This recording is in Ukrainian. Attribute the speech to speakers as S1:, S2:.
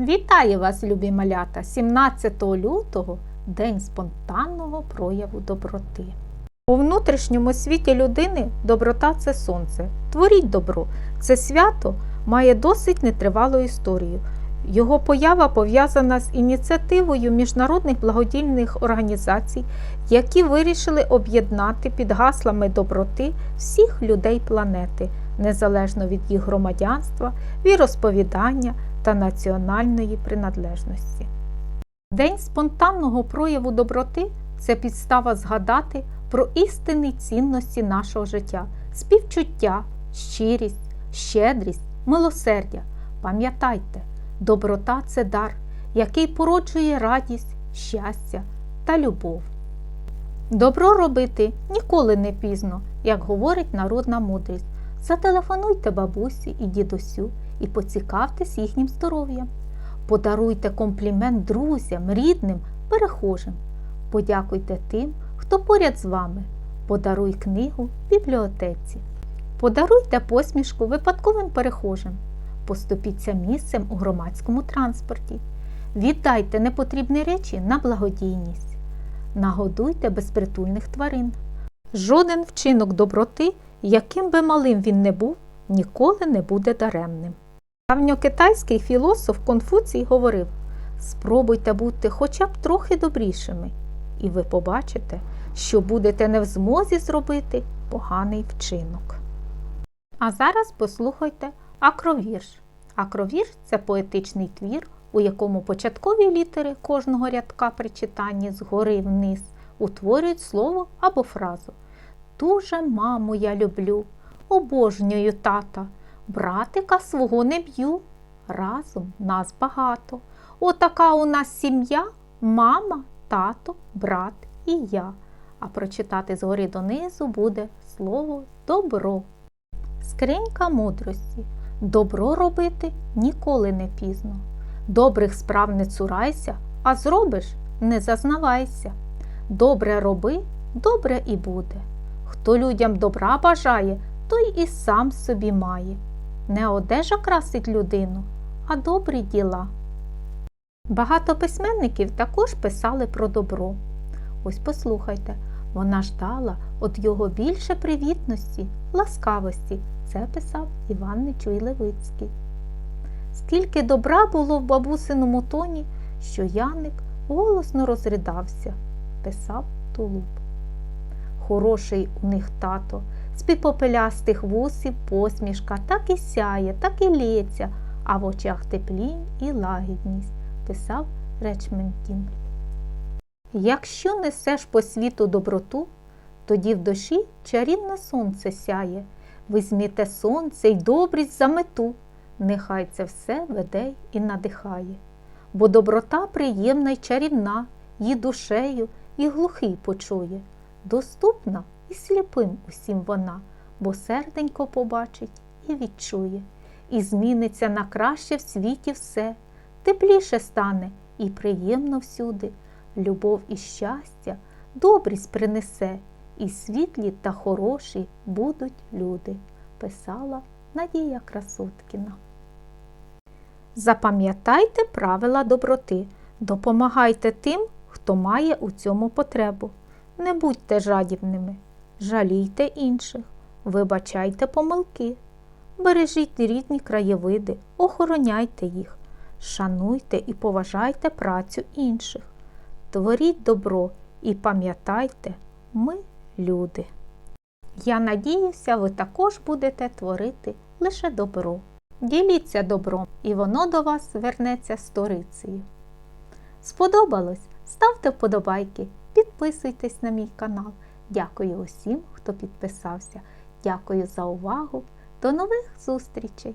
S1: Вітаю вас, любі малята! 17 лютого День спонтанного прояву доброти. У внутрішньому світі людини доброта це сонце. Творіть добро. Це свято має досить нетривалу історію. Його поява пов'язана з ініціативою міжнародних благодійних організацій, які вирішили об'єднати під гаслами доброти всіх людей планети, незалежно від їх громадянства, віросповідання та національної приналежності. День спонтанного прояву доброти це підстава згадати про істинні цінності нашого життя, співчуття, щирість, щедрість, милосердя. Пам'ятайте, доброта це дар, який породжує радість, щастя та любов. Добро робити ніколи не пізно, як говорить народна мудрість. Зателефонуйте бабусі і дідусю і поцікавтесь їхнім здоров'ям. Подаруйте комплімент друзям, рідним, перехожим. Подякуйте тим, хто поряд з вами. Подаруй книгу бібліотеці. Подаруйте посмішку випадковим перехожим. Поступіться місцем у громадському транспорті. Віддайте непотрібні речі на благодійність. Нагодуйте безпритульних тварин. Жоден вчинок доброти, яким би малим він не був, ніколи не буде даремним. Давньокитайський філософ Конфуцій говорив: спробуйте бути хоча б трохи добрішими, і ви побачите, що будете не в змозі зробити поганий вчинок. А зараз послухайте акровірш. Акровірш це поетичний твір, у якому початкові літери кожного рядка при читанні згори вниз утворюють слово або фразу. Дуже, маму, я люблю, обожнюю тата, братика свого не б'ю. Разом нас багато. Отака у нас сім'я, мама, тато, брат і я. А прочитати згори донизу буде слово добро. Скринька мудрості. Добро робити ніколи не пізно. Добрих справ не цурайся, а зробиш не зазнавайся. Добре роби, добре і буде. Хто людям добра бажає, той і сам собі має. Не одежа красить людину, а добрі діла. Багато письменників також писали про добро. Ось послухайте, вона ждала від його більше привітності, ласкавості. Це писав Іван Нечуй Левицький. Скільки добра було в бабусиному тоні, що Яник голосно розридався, писав Тулуб. Хороший у них тато, з піпопелястих вусів посмішка так і сяє, так і лється, а в очах теплінь і лагідність, писав Речментін. Якщо несеш по світу доброту, тоді в душі чарівне сонце сяє, візьміте сонце й добрість за мету, нехай це все веде і надихає. Бо доброта приємна й чарівна, її душею і глухий почує. Доступна і сліпим усім вона, бо серденько побачить і відчує, і зміниться на краще в світі все, тепліше стане і приємно всюди. Любов і щастя, добрість принесе, і світлі та хороші будуть люди, писала Надія Красоткіна. Запам'ятайте правила доброти, допомагайте тим, хто має у цьому потребу. Не будьте жадібними, жалійте інших, вибачайте помилки, бережіть рідні краєвиди, охороняйте їх, шануйте і поважайте працю інших. Творіть добро і пам'ятайте, ми люди. Я надіюся, ви також будете творити лише добро. Діліться добром, і воно до вас звернеться сторицею. Сподобалось? Ставте вподобайки, підписуйтесь на мій канал. Дякую усім, хто підписався. Дякую за увагу. До нових зустрічей!